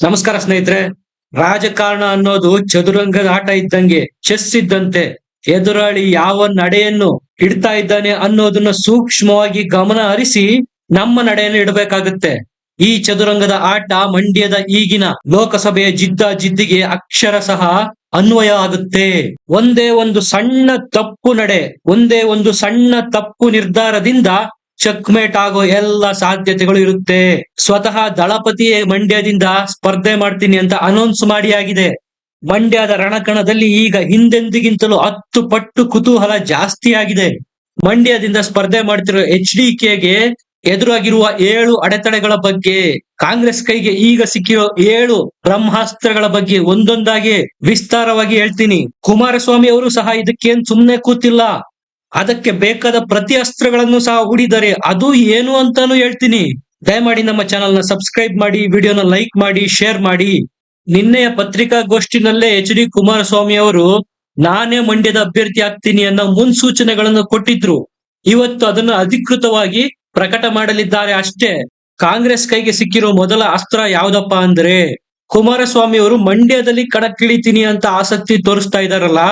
ನಮಸ್ಕಾರ ಸ್ನೇಹಿತರೆ, ರಾಜಕಾರಣ ಅನ್ನೋದು ಚದುರಂಗದ ಆಟ ಇದ್ದಂಗೆ ಚೆಸ್ ಇದ್ದಂತೆ. ಎದುರಾಳಿ ಯಾವ ನಡೆಯನ್ನು ಇಡ್ತಾ ಇದ್ದಾನೆ ಅನ್ನೋದನ್ನ ಸೂಕ್ಷ್ಮವಾಗಿ ಗಮನ ಹರಿಸಿ ನಮ್ಮ ನಡೆಯನ್ನು ಇಡಬೇಕಾಗುತ್ತೆ. ಈ ಚದುರಂಗದ ಆಟ ಮಂಡ್ಯದ ಈಗಿನ ಲೋಕಸಭೆಯ ಜಿದ್ದ ಜಿದ್ದಿಗೆ ಅಕ್ಷರ ಸಹ ಅನ್ವಯ ಆಗುತ್ತೆ. ಒಂದೇ ಒಂದು ಸಣ್ಣ ತಪ್ಪು ನಡೆ, ಒಂದೇ ಒಂದು ಸಣ್ಣ ತಪ್ಪು ನಿರ್ಧಾರದಿಂದ ಚೆಕ್ಮೇಟ್ ಆಗೋ ಎಲ್ಲ ಸಾಧ್ಯತೆಗಳು ಇರುತ್ತೆ. ಸ್ವತಃ ದಳಪತಿಯೇ ಮಂಡ್ಯದಿಂದ ಸ್ಪರ್ಧೆ ಮಾಡ್ತೀನಿ ಅಂತ ಅನೌನ್ಸ್ ಮಾಡಿ ಆಗಿದೆ ಮಂಡ್ಯದ ರಣಕಣದಲ್ಲಿ ಈಗ ಹಿಂದೆಂದಿಗಿಂತಲೂ ಹತ್ತು ಪಟ್ಟು ಕುತೂಹಲ ಜಾಸ್ತಿ ಆಗಿದೆ. ಮಂಡ್ಯದಿಂದ ಸ್ಪರ್ಧೆ ಮಾಡ್ತಿರೋ ಎಚ್ ಡಿ ಕೆಗೆ ಎದುರಾಗಿರುವ ಏಳು ಅಡೆತಡೆಗಳ ಬಗ್ಗೆ, ಕಾಂಗ್ರೆಸ್ ಕೈಗೆ ಈಗ ಸಿಕ್ಕಿರೋ ಏಳು ಬ್ರಹ್ಮಾಸ್ತ್ರಗಳ ಬಗ್ಗೆ ಒಂದೊಂದಾಗಿ ವಿಸ್ತಾರವಾಗಿ ಹೇಳ್ತೀನಿ. ಕುಮಾರಸ್ವಾಮಿ ಅವರು ಸಹ ಇದಕ್ಕೇನ್ ಸುಮ್ನೆ ಕೂತಿಲ್ಲ. ಅದಕ್ಕೆ ಬೇಕಾದ ಪ್ರತಿ ಅಸ್ತ್ರಗಳನ್ನು ಸಹ ಹೂಡಿದ್ದಾರೆ ಅದು ಏನು ಅಂತಾನು ಹೇಳ್ತೀನಿ. ದಯಮಾಡಿ ನಮ್ಮ ಚಾನೆಲ್ನ ಸಬ್ಸ್ಕ್ರೈಬ್ ಮಾಡಿ, ವಿಡಿಯೋನ ಲೈಕ್ ಮಾಡಿ, ಶೇರ್ ಮಾಡಿ. ನಿನ್ನೆಯ ಪತ್ರಿಕಾಗೋಷ್ಠಿನಲ್ಲೇ ಎಚ್ ಡಿ ಕುಮಾರಸ್ವಾಮಿ ಅವರು, ನಾನೇ ಮಂಡ್ಯದ ಅಭ್ಯರ್ಥಿ ಆಗ್ತೀನಿ ಅನ್ನೋ ಮುನ್ಸೂಚನೆಗಳನ್ನು ಕೊಟ್ಟಿದ್ರು. ಇವತ್ತು ಅದನ್ನು ಅಧಿಕೃತವಾಗಿ ಪ್ರಕಟ ಮಾಡಲಿದ್ದಾರೆ ಅಷ್ಟೇ. ಕಾಂಗ್ರೆಸ್ ಕೈಗೆ ಸಿಕ್ಕಿರೋ ಮೊದಲ ಅಸ್ತ್ರ ಯಾವ್ದಪ್ಪ ಅಂದ್ರೆ, ಕುಮಾರಸ್ವಾಮಿ ಅವರು ಮಂಡ್ಯದಲ್ಲಿ ಕಣಕ್ಕಿಳಿತೀನಿ ಅಂತ ಆಸಕ್ತಿ ತೋರಿಸ್ತಾ ಇದಾರಲ್ಲ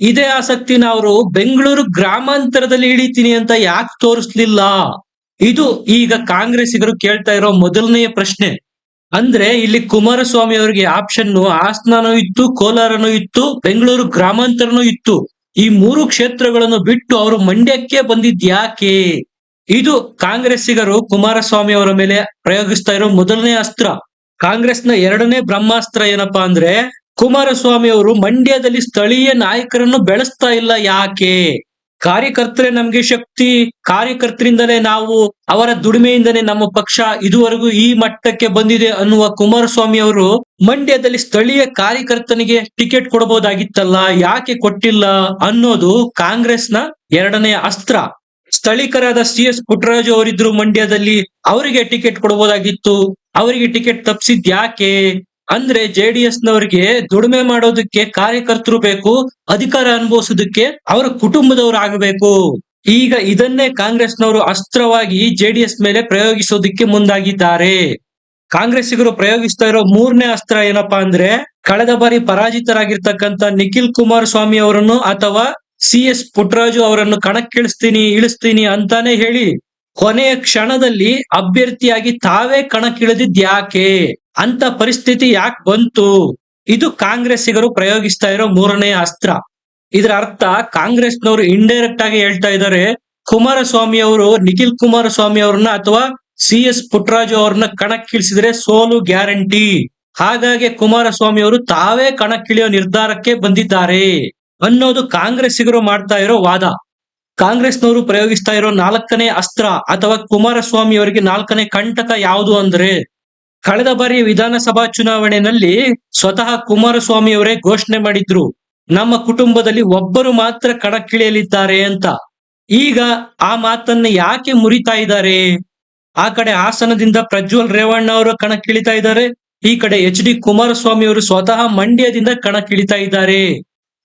ಇದೇ ಆಸಕ್ತಿನ ಅವರು ಬೆಂಗಳೂರು ಗ್ರಾಮಾಂತರದಲ್ಲಿ ಇಳಿತೀನಿ ಅಂತ ಯಾಕೆ ತೋರಿಸ್ಲಿಲ್ಲ? ಇದು ಈಗ ಕಾಂಗ್ರೆಸ್ಸಿಗರು ಕೇಳ್ತಾ ಇರೋ ಮೊದಲನೆಯ ಪ್ರಶ್ನೆ. ಅಂದ್ರೆ ಇಲ್ಲಿ ಕುಮಾರಸ್ವಾಮಿ ಅವರಿಗೆ ಆಪ್ಷನ್ ಹಾಸನನೂ ಇತ್ತು, ಕೋಲಾರನೂ ಇತ್ತು, ಬೆಂಗಳೂರು ಗ್ರಾಮಾಂತರನೂ ಇತ್ತು. ಈ ಮೂರು ಕ್ಷೇತ್ರಗಳನ್ನು ಬಿಟ್ಟು ಅವರು ಮಂಡ್ಯಕ್ಕೆ ಬಂದಿದ್ ಯಾಕೆ? ಇದು ಕಾಂಗ್ರೆಸ್ಸಿಗರು ಕುಮಾರಸ್ವಾಮಿ ಅವರ ಮೇಲೆ ಪ್ರಯೋಗಿಸ್ತಾ ಇರೋ ಮೊದಲನೇ ಅಸ್ತ್ರ. ಕಾಂಗ್ರೆಸ್ನ ಎರಡನೇ ಬ್ರಹ್ಮಾಸ್ತ್ರ ಏನಪ್ಪಾ ಅಂದ್ರೆ ಕುಮಾರಸ್ವಾಮಿ ಅವರು ಮಂಡ್ಯದಲ್ಲಿ ಸ್ಥಳೀಯ ನಾಯಕರನ್ನು ಬೆಳೆಸ್ತಾ ಇಲ್ಲ ಯಾಕೆ? ಕಾರ್ಯಕರ್ತರೇ ನಮ್ಗೆ ಶಕ್ತಿ, ಕಾರ್ಯಕರ್ತರಿಂದಲೇ ನಾವು ಅವರ ದುಡಿಮೆಯಿಂದಲೇ ನಮ್ಮ ಪಕ್ಷ ಇದುವರೆಗೂ ಈ ಮಟ್ಟಕ್ಕೆ ಬಂದಿದೆ ಅನ್ನುವ ಕುಮಾರಸ್ವಾಮಿ ಅವರು ಮಂಡ್ಯದಲ್ಲಿ ಸ್ಥಳೀಯ ಕಾರ್ಯಕರ್ತನಿಗೆ ಟಿಕೆಟ್ ಕೊಡಬಹುದಾಗಿತ್ತಲ್ಲ, ಯಾಕೆ ಕೊಟ್ಟಿಲ್ಲ ಅನ್ನೋದು ಕಾಂಗ್ರೆಸ್ನ ಎರಡನೇ ಅಸ್ತ್ರ. ಸ್ಥಳೀಕರಾದ ಸಿ ಎಸ್ ಪುಟ್ಟರಾಜು ಅವರಿದ್ರು ಮಂಡ್ಯದಲ್ಲಿ ಅವರಿಗೆ ಟಿಕೆಟ್ ಕೊಡಬಹುದಾಗಿತ್ತು. ಅವರಿಗೆ ಟಿಕೆಟ್ ತಪ್ಪಿಸಿದ್ ಯಾಕೆ? ಅಂದ್ರೆ ಜೆ ಡಿ ಎಸ್ ನವರಿಗೆ ದುಡಿಮೆ ಮಾಡೋದಕ್ಕೆ ಕಾರ್ಯಕರ್ತರು ಬೇಕು, ಅಧಿಕಾರ ಅನುಭವಿಸೋದಕ್ಕೆ ಅವರ ಕುಟುಂಬದವರು ಆಗಬೇಕು. ಈಗ ಇದನ್ನೇ ಕಾಂಗ್ರೆಸ್ನವರು ಅಸ್ತ್ರವಾಗಿ ಜೆ ಮೇಲೆ ಪ್ರಯೋಗಿಸೋದಕ್ಕೆ ಮುಂದಾಗಿದ್ದಾರೆ. ಕಾಂಗ್ರೆಸ್ಸಿಗರು ಪ್ರಯೋಗಿಸ್ತಾ ಇರೋ ಮೂರನೇ ಅಸ್ತ್ರ ಏನಪ್ಪಾ ಅಂದ್ರೆ, ಕಳೆದ ಬಾರಿ ಪರಾಜಿತರಾಗಿರ್ತಕ್ಕಂಥ ನಿಖಿಲ್ ಕುಮಾರಸ್ವಾಮಿ ಅವರನ್ನು ಅಥವಾ ಸಿ ಎಸ್ ಪುಟ್ಟರಾಜು ಅವರನ್ನು ಕಣಕ್ಕಿಳಿಸ್ತೀನಿ, ಇಳಿಸ್ತೀನಿ ಅಂತಾನೆ ಹೇಳಿ, ಕೊನೆಯ ಕ್ಷಣದಲ್ಲಿ ಅಭ್ಯರ್ಥಿಯಾಗಿ ತಾವೇ ಕಣಕ್ಕಿಳಿದಿದ್ ಯಾಕೆ ಅಂತ ಪರಿಸ್ಥಿತಿ ಯಾಕೆ ಬಂತು? ಇದು ಕಾಂಗ್ರೆಸ್ಸಿಗರು ಪ್ರಯೋಗಿಸ್ತಾ ಇರೋ ಮೂರನೇ ಅಸ್ತ್ರ. ಇದರ ಅರ್ಥ ಕಾಂಗ್ರೆಸ್ನವರು ಇಂಡೈರೆಕ್ಟ್ ಆಗಿ ಹೇಳ್ತಾ ಇದ್ದಾರೆ, ಕುಮಾರಸ್ವಾಮಿ ಅವರು, ನಿಖಿಲ್ ಕುಮಾರಸ್ವಾಮಿ ಅವ್ರನ್ನ ಅಥವಾ ಸಿ ಎಸ್ ಪುಟ್ಟರಾಜು ಅವ್ರನ್ನ ಕಣಕ್ಕಿಳಿಸಿದ್ರೆ ಸೋಲು ಗ್ಯಾರಂಟಿ. ಹಾಗಾಗಿ ಕುಮಾರಸ್ವಾಮಿ ಅವರು ತಾವೇ ಕಣಕ್ಕಿಳಿಯೋ ನಿರ್ಧಾರಕ್ಕೆ ಬಂದಿದ್ದಾರೆ ಅನ್ನೋದು ಕಾಂಗ್ರೆಸ್ಸಿಗರು ಮಾಡ್ತಾ ಇರೋ ವಾದ. ಕಾಂಗ್ರೆಸ್ನವರು ಪ್ರಯೋಗಿಸ್ತಾ ಇರೋ ನಾಲ್ಕನೇ ಅಸ್ತ್ರ ಅಥವಾ ಕುಮಾರಸ್ವಾಮಿ ಅವರಿಗೆ ನಾಲ್ಕನೇ ಕಂಟಕ ಯಾವುದು ಅಂದ್ರೆ ಕಳೆದ ಬಾರಿ ವಿಧಾನಸಭಾ ಚುನಾವಣೆಯಲ್ಲಿ ಸ್ವತಃ ಕುಮಾರಸ್ವಾಮಿ ಅವರೇ ಘೋಷಣೆ ಮಾಡಿದ್ರು. ನಮ್ಮ ಕುಟುಂಬದಲ್ಲಿ ಒಬ್ಬರು ಮಾತ್ರ ಕಣಕ್ಕಿಳಿಯಲಿದ್ದಾರೆ ಅಂತ. ಈಗ ಆ ಮಾತನ್ನ ಯಾಕೆ ಮುರಿತಾ ಇದ್ದಾರೆ? ಆ ಕಡೆ ಹಾಸನದಿಂದ ಪ್ರಜ್ವಲ್ ರೇವಣ್ಣ ಅವರು ಕಣಕ್ಕಿಳಿತಾ ಇದ್ದಾರೆ. ಈ ಕಡೆ ಎಚ್ ಡಿ ಕುಮಾರಸ್ವಾಮಿ ಅವರು ಸ್ವತಃ ಮಂಡ್ಯದಿಂದ ಕಣಕ್ಕಿಳಿತಾ ಇದ್ದಾರೆ.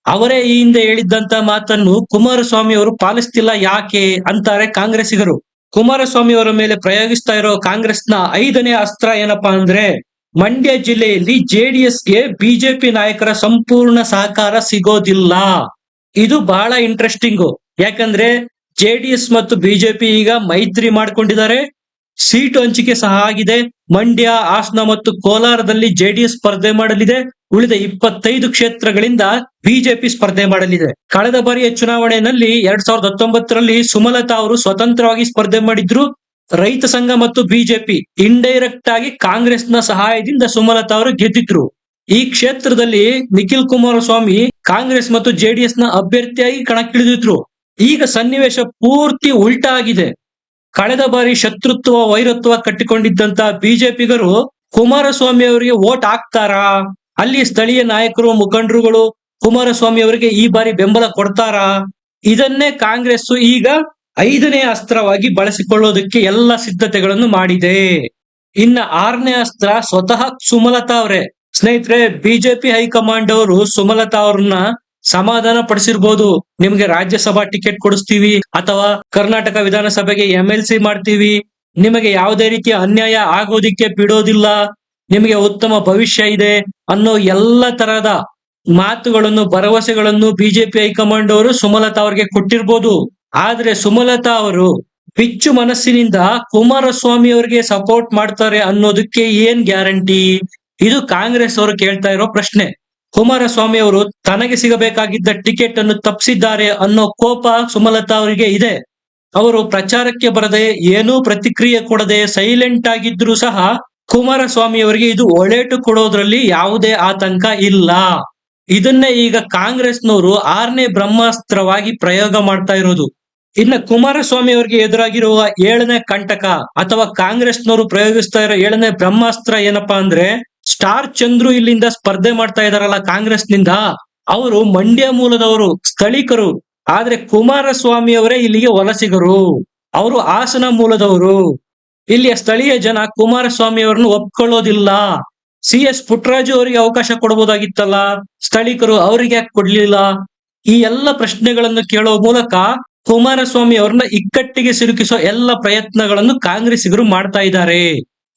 ಅವರೇ ಈ ಹಿಂದೆ ಹೇಳಿದ್ದಂತ ಮಾತನ್ನು ಕುಮಾರಸ್ವಾಮಿ ಅವರು ಪಾಲಿಸ್ತಿಲ್ಲ ಯಾಕೆ ಅಂತಾರೆ ಕಾಂಗ್ರೆಸ್ಸಿಗರು. ಕುಮಾರಸ್ವಾಮಿ ಅವರ ಮೇಲೆ ಪ್ರಯೋಗಿಸ್ತಾ ಇರೋ ಕಾಂಗ್ರೆಸ್ನ ಐದನೇ ಅಸ್ತ್ರ ಏನಪ್ಪಾ ಅಂದ್ರೆ ಮಂಡ್ಯ ಜಿಲ್ಲೆಯಲ್ಲಿ ಜೆಡಿಎಸ್ಗೆ ಬಿಜೆಪಿ ನಾಯಕರ ಸಂಪೂರ್ಣ ಸಹಕಾರ ಸಿಗೋದಿಲ್ಲ. ಇದು ಬಹಳ ಇಂಟ್ರೆಸ್ಟಿಂಗು ಯಾಕಂದ್ರೆ ಜೆಡಿಎಸ್ ಮತ್ತು ಬಿಜೆಪಿ ಈಗ ಮೈತ್ರಿ ಮಾಡ್ಕೊಂಡಿದ್ದಾರೆ. ಸೀಟು ಹಂಚಿಕೆ ಸಹ ಆಗಿದೆ. ಮಂಡ್ಯ, ಹಾಸನ ಮತ್ತು ಕೋಲಾರದಲ್ಲಿ ಜೆಡಿಎಸ್ ಸ್ಪರ್ಧೆ ಮಾಡಲಿದೆ. ಉಳಿದ ಇಪ್ಪತ್ತೈದು ಕ್ಷೇತ್ರಗಳಿಂದ ಬಿಜೆಪಿ ಸ್ಪರ್ಧೆ ಮಾಡಲಿದೆ. ಕಳೆದ ಬಾರಿಯ ಚುನಾವಣೆಯಲ್ಲಿ ಎರಡ್ ಸಾವಿರದ ಹತ್ತೊಂಬತ್ತರಲ್ಲಿ ಸುಮಲತಾ ಅವರು ಸ್ವತಂತ್ರವಾಗಿ ಸ್ಪರ್ಧೆ ಮಾಡಿದ್ರು. ರೈತ ಸಂಘ ಮತ್ತು ಬಿಜೆಪಿ ಇಂಡೈರೆಕ್ಟ್ ಆಗಿ ಕಾಂಗ್ರೆಸ್ನ ಸಹಾಯದಿಂದ ಸುಮಲತಾ ಅವರು ಗೆದ್ದಿದ್ರು. ಈ ಕ್ಷೇತ್ರದಲ್ಲಿ ನಿಖಿಲ್ ಕುಮಾರಸ್ವಾಮಿ ಕಾಂಗ್ರೆಸ್ ಮತ್ತು ಜೆಡಿಎಸ್ನ ಅಭ್ಯರ್ಥಿಯಾಗಿ ಕಣಕ್ಕಿಳಿದಿದ್ರು. ಈಗ ಸನ್ನಿವೇಶ ಪೂರ್ತಿ ಉಲ್ಟಾ ಆಗಿದೆ. ಕಳೆದ ಬಾರಿ ಶತ್ರುತ್ವ, ವೈರತ್ವ ಕಟ್ಟಿಕೊಂಡಿದ್ದಂತ ಬಿಜೆಪಿಗರು ಕುಮಾರಸ್ವಾಮಿ ಅವರಿಗೆ ವೋಟ್ ಹಾಕ್ತಾರಾ? ಅಲ್ಲಿ ಸ್ಥಳೀಯ ನಾಯಕರು, ಮುಖಂಡರುಗಳು ಕುಮಾರಸ್ವಾಮಿ ಅವರಿಗೆ ಈ ಬಾರಿ ಬೆಂಬಲ ಕೊಡ್ತಾರಾ? ಇದನ್ನೇ ಕಾಂಗ್ರೆಸ್ ಈಗ ಐದನೇ ಅಸ್ತ್ರವಾಗಿ ಬಳಸಿಕೊಳ್ಳೋದಕ್ಕೆ ಎಲ್ಲ ಸಿದ್ಧತೆಗಳನ್ನು ಮಾಡಿದೆ. ಇನ್ನ ಆರನೇ ಅಸ್ತ್ರ ಸ್ವತಃ ಸುಮಲತಾ ಅವರೇ. ಸ್ನೇಹಿತರೆ, ಬಿಜೆಪಿ ಹೈಕಮಾಂಡ್ ಅವರು ಸುಮಲತಾ ಅವ್ರನ್ನ ಸಮಾಧಾನ ಪಡಿಸಿರ್ಬೋದು ನಿಮ್ಗೆ ರಾಜ್ಯಸಭಾ ಟಿಕೆಟ್ ಕೊಡಿಸ್ತೀವಿ ಅಥವಾ ಕರ್ನಾಟಕ ವಿಧಾನಸಭೆಗೆ ಎಂ ಎಲ್ ಸಿ ಮಾಡ್ತೀವಿ. ನಿಮಗೆ ಯಾವುದೇ ರೀತಿಯ ಅನ್ಯಾಯ ಆಗೋದಿಕ್ಕೆ ಬಿಡೋದಿಲ್ಲ. ನಿಮಗೆ ಉತ್ತಮ ಭವಿಷ್ಯ ಇದೆ ಅನ್ನೋ ಎಲ್ಲ ತರಹದ ಮಾತುಗಳನ್ನು, ಭರವಸೆಗಳನ್ನು ಬಿಜೆಪಿ ಹೈಕಮಾಂಡ್ ಅವರು ಸುಮಲತಾ ಅವರಿಗೆ ಕೊಟ್ಟಿರ್ಬೋದು. ಆದ್ರೆ ಸುಮಲತಾ ಅವರು ಬಿಚ್ಚು ಮನಸ್ಸಿನಿಂದ ಕುಮಾರಸ್ವಾಮಿ ಅವರಿಗೆ ಸಪೋರ್ಟ್ ಮಾಡ್ತಾರೆ ಅನ್ನೋದಕ್ಕೆ ಏನ್ ಗ್ಯಾರಂಟಿ? ಇದು ಕಾಂಗ್ರೆಸ್ ಅವರು ಕೇಳ್ತಾ ಇರೋ ಪ್ರಶ್ನೆ. ಕುಮಾರಸ್ವಾಮಿ ಅವರು ತನಗೆ ಸಿಗಬೇಕಾಗಿದ್ದ ಟಿಕೆಟ್ ಅನ್ನು ತಪ್ಪಿಸಿದ್ದಾರೆ ಅನ್ನೋ ಕೋಪ ಸುಮಲತಾ ಅವರಿಗೆ ಇದೆ. ಅವರು ಪ್ರಚಾರಕ್ಕೆ ಬರದೆ ಏನೂ ಪ್ರತಿಕ್ರಿಯೆ ಕೊಡದೆ ಸೈಲೆಂಟ್ ಆಗಿದ್ರು ಸಹ ಕುಮಾರಸ್ವಾಮಿ ಅವರಿಗೆ ಇದು ಒಳೇಟು ಕೊಡೋದ್ರಲ್ಲಿ ಯಾವುದೇ ಆತಂಕ ಇಲ್ಲ. ಇದನ್ನೇ ಈಗ ಕಾಂಗ್ರೆಸ್ನವರು ಆರನೇ ಬ್ರಹ್ಮಾಸ್ತ್ರವಾಗಿ ಪ್ರಯೋಗ ಮಾಡ್ತಾ ಇರೋದು. ಇನ್ನ ಕುಮಾರಸ್ವಾಮಿ ಅವರಿಗೆ ಎದುರಾಗಿರುವ ಏಳನೇ ಕಂಟಕ ಅಥವಾ ಕಾಂಗ್ರೆಸ್ನವರು ಪ್ರಯೋಗಿಸ್ತಾ ಇರೋ ಏಳನೇ ಬ್ರಹ್ಮಾಸ್ತ್ರ ಏನಪ್ಪಾ ಅಂದ್ರೆ ಸ್ಟಾರ್ ಚಂದ್ರು ಇಲ್ಲಿಂದ ಸ್ಪರ್ಧೆ ಮಾಡ್ತಾ ಇದಾರಲ್ಲ ಕಾಂಗ್ರೆಸ್ನಿಂದ, ಅವರು ಮಂಡ್ಯ ಮೂಲದವರು ಸ್ಥಳೀಕರು, ಆದ್ರೆ ಕುಮಾರಸ್ವಾಮಿ ಅವರೇ ಇಲ್ಲಿಗೆ ವಲಸಿಗರು ಅವರು ಹಾಸನ ಮೂಲದವರು. ಇಲ್ಲಿಯ ಸ್ಥಳೀಯ ಜನ ಕುಮಾರಸ್ವಾಮಿ ಅವರನ್ನು ಒಪ್ಕೊಳ್ಳೋದಿಲ್ಲ. ಸಿ ಎಸ್ ಪುಟ್ಟರಾಜು ಅವರಿಗೆ ಅವಕಾಶ ಕೊಡಬಹುದಾಗಿತ್ತಲ್ಲ ಸ್ಥಳೀಕರು ಅವರಿಗೆ ಯಾಕೆ ಕೊಡ್ಲಿಲ್ಲ? ಈ ಎಲ್ಲ ಪ್ರಶ್ನೆಗಳನ್ನು ಕೇಳುವ ಮೂಲಕ ಕುಮಾರಸ್ವಾಮಿ ಅವ್ರನ್ನ ಇಕ್ಕಟ್ಟಿಗೆ ಸಿಲುಕಿಸೋ ಎಲ್ಲ ಪ್ರಯತ್ನಗಳನ್ನು ಕಾಂಗ್ರೆಸ್ಸಿಗರು ಮಾಡ್ತಾ ಇದ್ದಾರೆ.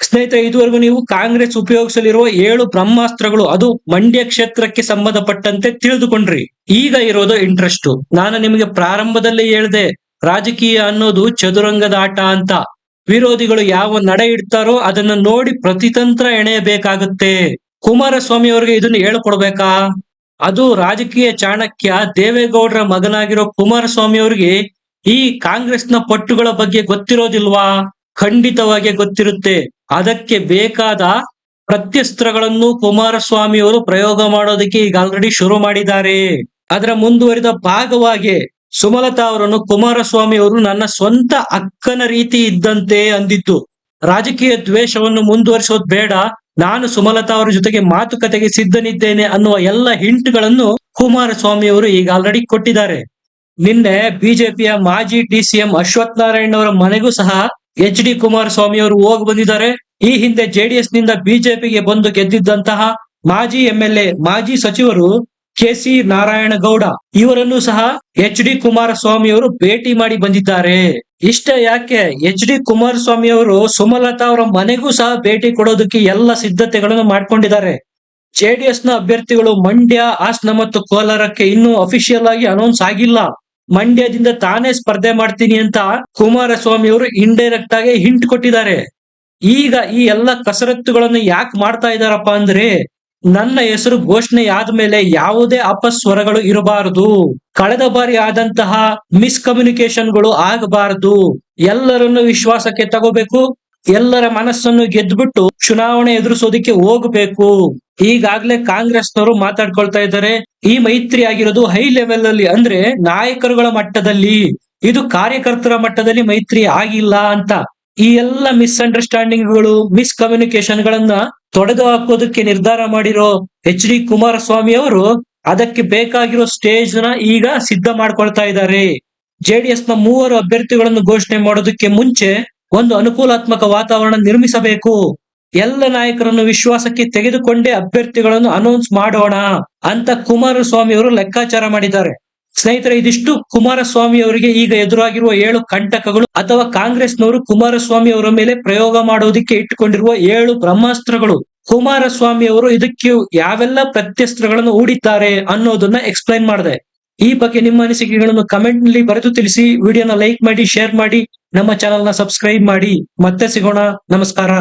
ಸ್ನೇಹಿತರೆ, ಇದುವರೆಗೂ ನೀವು ಕಾಂಗ್ರೆಸ್ ಉಪಯೋಗಿಸಲಿರುವ ಏಳು ಬ್ರಹ್ಮಾಸ್ತ್ರಗಳು, ಅದು ಮಂಡ್ಯ ಕ್ಷೇತ್ರಕ್ಕೆ ಸಂಬಂಧಪಟ್ಟಂತೆ ತಿಳಿದುಕೊಂಡ್ರಿ. ಈಗ ಇರೋದು ಇಂಟ್ರೆಸ್ಟ್ ನಾನು ನಿಮಗೆ ಪ್ರಾರಂಭದಲ್ಲಿ ಹೇಳ್ದೆ, ರಾಜಕೀಯ ಅನ್ನೋದು ಚದುರಂಗದ ಆಟ ಅಂತ. ವಿರೋಧಿಗಳು ಯಾವ ನಡೆ ಇಡ್ತಾರೋ ಅದನ್ನ ನೋಡಿ ಪ್ರತಿತಂತ್ರ ಎಣೆಯಬೇಕಾಗುತ್ತೆ. ಕುಮಾರಸ್ವಾಮಿ ಅವರಿಗೆ ಇದನ್ನ ಹೇಳ್ಕೊಡ್ಬೇಕಾ? ಅದು ರಾಜಕೀಯ ಚಾಣಕ್ಯ ದೇವೇಗೌಡರ ಮಗನಾಗಿರೋ ಕುಮಾರಸ್ವಾಮಿ ಅವರಿಗೆ ಈ ಕಾಂಗ್ರೆಸ್ನ ಪಟ್ಟುಗಳ ಬಗ್ಗೆ ಗೊತ್ತಿರೋದಿಲ್ವಾ? ಖಂಡಿತವಾಗಿ ಗೊತ್ತಿರುತ್ತೆ. ಅದಕ್ಕೆ ಬೇಕಾದ ಪ್ರತ್ಯಸ್ತ್ರಗಳನ್ನು ಕುಮಾರಸ್ವಾಮಿ ಅವರು ಪ್ರಯೋಗ ಮಾಡೋದಕ್ಕೆ ಈಗ ಆಲ್ರೆಡಿ ಶುರು ಮಾಡಿದ್ದಾರೆ. ಅದರ ಮುಂದುವರಿದ ಭಾಗವಾಗಿ ಸುಮಲತಾ ಅವರನ್ನು ಕುಮಾರಸ್ವಾಮಿ ಅವರು ನನ್ನ ಸ್ವಂತ ಅಕ್ಕನ ರೀತಿ ಇದ್ದಂತೆ ಅಂದಿದ್ದು ರಾಜಕೀಯ ದ್ವೇಷವನ್ನು ಮುಂದುವರಿಸೋದು ಬೇಡ, ನಾನು ಸುಮಲತಾ ಅವರ ಜೊತೆಗೆ ಮಾತುಕತೆಗೆ ಸಿದ್ಧನಿದ್ದೇನೆ ಅನ್ನುವ ಎಲ್ಲ ಹಿಂಟ್ಗಳನ್ನು ಕುಮಾರಸ್ವಾಮಿ ಅವರು ಈಗ ಆಲ್ರೆಡಿ ಕೊಟ್ಟಿದ್ದಾರೆ. ನಿನ್ನೆ ಬಿಜೆಪಿಯ ಮಾಜಿ ಡಿ ಅಶ್ವಥ್ ನಾರಾಯಣ್ ಅವರ ಮನೆಗೂ ಸಹ ಎಚ್ ಡಿ ಕುಮಾರಸ್ವಾಮಿ ಅವರು ಹೋಗಿ ಬಂದಿದ್ದಾರೆ. ಈ ಹಿಂದೆ ಜೆಡಿಎಸ್ನಿಂದ ಬಿಜೆಪಿಗೆ ಬಂದು ಗೆದ್ದಿದ್ದಂತಹ ಮಾಜಿ ಎಂಎಲ್ಎ ಮಾಜಿ ಸಚಿವರು ಕೆ ಸಿ ನಾರಾಯಣಗೌಡ. ಇವರನ್ನು ಸಹ ಎಚ್ ಡಿ ಕುಮಾರಸ್ವಾಮಿ ಅವರು ಭೇಟಿ ಮಾಡಿ ಬಂದಿದ್ದಾರೆ. ಇಷ್ಟ ಯಾಕೆ? ಎಚ್ ಡಿ ಕುಮಾರಸ್ವಾಮಿ ಅವರು ಸುಮಲತಾ ಅವರ ಮನೆಗೂ ಸಹ ಭೇಟಿ ಕೊಡೋದಕ್ಕೆ ಎಲ್ಲ ಸಿದ್ಧತೆಗಳನ್ನು ಮಾಡ್ಕೊಂಡಿದ್ದಾರೆ. ಜೆಡಿಎಸ್ನ ಅಭ್ಯರ್ಥಿಗಳು ಮಂಡ್ಯ, ಹಾಸನ ಮತ್ತು ಕೋಲಾರಕ್ಕೆ ಇನ್ನೂ ಅಫಿಷಿಯಲ್ ಆಗಿ ಅನೌನ್ಸ್ ಆಗಿಲ್ಲ. ಮಂಡ್ಯದಿಂದ ತಾನೇ ಸ್ಪರ್ಧೆ ಮಾಡ್ತೀನಿ ಅಂತ ಕುಮಾರಸ್ವಾಮಿ ಅವರು ಇಂಡೈರೆಕ್ಟ್ ಆಗಿ ಹಿಂಟ್ ಕೊಟ್ಟಿದ್ದಾರೆ. ಈಗ ಈ ಎಲ್ಲ ಕಸರತ್ತುಗಳನ್ನು ಯಾಕೆ ಮಾಡ್ತಾ ಇದಾರಪ್ಪ ಅಂದ್ರೆ, ನನ್ನ ಹೆಸರು ಘೋಷಣೆ ಆದ್ಮೇಲೆ ಯಾವುದೇ ಅಪಸ್ವರಗಳು ಇರಬಾರದು. ಕಳೆದ ಬಾರಿ ಆದಂತಹ ಮಿಸ್ಕಮ್ಯುನಿಕೇಶನ್ಗಳು ಆಗಬಾರದು. ಎಲ್ಲರನ್ನು ವಿಶ್ವಾಸಕ್ಕೆ ತಗೋಬೇಕು. ಎಲ್ಲರ ಮನಸ್ಸನ್ನು ಗೆದ್ಬಿಟ್ಟು ಚುನಾವಣೆ ಎದುರಿಸೋದಿಕ್ಕೆ ಹೋಗಬೇಕು. ಈಗಾಗ್ಲೇ ಕಾಂಗ್ರೆಸ್ನವರು ಮಾತಾಡ್ಕೊಳ್ತಾ ಇದ್ದಾರೆ. ಈ ಮೈತ್ರಿ ಆಗಿರೋದು ಹೈ ಲೆವೆಲ್ ಅಲ್ಲಿ ಅಂದ್ರೆ ನಾಯಕರುಗಳ ಮಟ್ಟದಲ್ಲಿ, ಇದು ಕಾರ್ಯಕರ್ತರ ಮಟ್ಟದಲ್ಲಿ ಮೈತ್ರಿ ಆಗಿಲ್ಲ ಅಂತ. ಈ ಎಲ್ಲ ಮಿಸ್ಅಂಡರ್ಸ್ಟ್ಯಾಂಡಿಂಗ್ಗಳು ಮಿಸ್ಕಮ್ಯುನಿಕೇಶನ್ ಗಳನ್ನ ತೊಡೆದು ಹಾಕೋದಕ್ಕೆ ನಿರ್ಧಾರ ಮಾಡಿರೋ ಎಚ್ ಡಿ ಕುಮಾರಸ್ವಾಮಿ ಅವರು ಅದಕ್ಕೆ ಬೇಕಾಗಿರೋ ಸ್ಟೇಜ್ನ ಈಗ ಸಿದ್ಧ ಮಾಡ್ಕೊಳ್ತಾ ಇದ್ದಾರೆ. ಜೆಡಿಎಸ್ನ ಮೂವರು ಅಭ್ಯರ್ಥಿಗಳನ್ನು ಘೋಷಣೆ ಮಾಡೋದಕ್ಕೆ ಮುಂಚೆ ಒಂದು ಅನುಕೂಲಾತ್ಮಕ ವಾತಾವರಣ ನಿರ್ಮಿಸಬೇಕು. ಎಲ್ಲ ನಾಯಕರನ್ನು ವಿಶ್ವಾಸಕ್ಕೆ ತೆಗೆದುಕೊಂಡೇ ಅಭ್ಯರ್ಥಿಗಳನ್ನು ಅನೌನ್ಸ್ ಮಾಡೋಣ ಅಂತ ಕುಮಾರಸ್ವಾಮಿ ಅವರು ಲೆಕ್ಕಾಚಾರ ಮಾಡಿದ್ದಾರೆ. ಸ್ನೇಹಿತರೆ, ಇದಿಷ್ಟು ಕುಮಾರಸ್ವಾಮಿ ಅವರಿಗೆ ಈಗ ಎದುರಾಗಿರುವ ಏಳು ಕಂಟಕಗಳು ಅಥವಾ ಕಾಂಗ್ರೆಸ್ನವರು ಕುಮಾರಸ್ವಾಮಿ ಅವರ ಮೇಲೆ ಪ್ರಯೋಗ ಮಾಡೋದಕ್ಕೆ ಇಟ್ಟುಕೊಂಡಿರುವ ಏಳು ಬ್ರಹ್ಮಾಸ್ತ್ರಗಳು. ಕುಮಾರಸ್ವಾಮಿ ಅವರು ಇದಕ್ಕೆ ಯಾವೆಲ್ಲ ಪ್ರತ್ಯಸ್ತ್ರಗಳನ್ನು ಹೂಡಿದ್ದಾರೆ ಅನ್ನೋದನ್ನ ಎಕ್ಸ್ಪ್ಲೈನ್ ಮಾಡಿದೆ. ಈ ಬಗ್ಗೆ ನಿಮ್ಮ ಅನಿಸಿಕೆಗಳನ್ನು ಕಮೆಂಟ್ನಲ್ಲಿ ಬರೆದು ತಿಳಿಸಿ. ವಿಡಿಯೋನ ಲೈಕ್ ಮಾಡಿ ಶೇರ್ ಮಾಡಿ. ನಮ್ಮ ಚಾನೆಲ್ನ ಸಬ್ಸ್ಕ್ರೈಬ್ ಮಾಡಿ. ಮತ್ತೆ ಸಿಗೋಣ. ನಮಸ್ಕಾರ.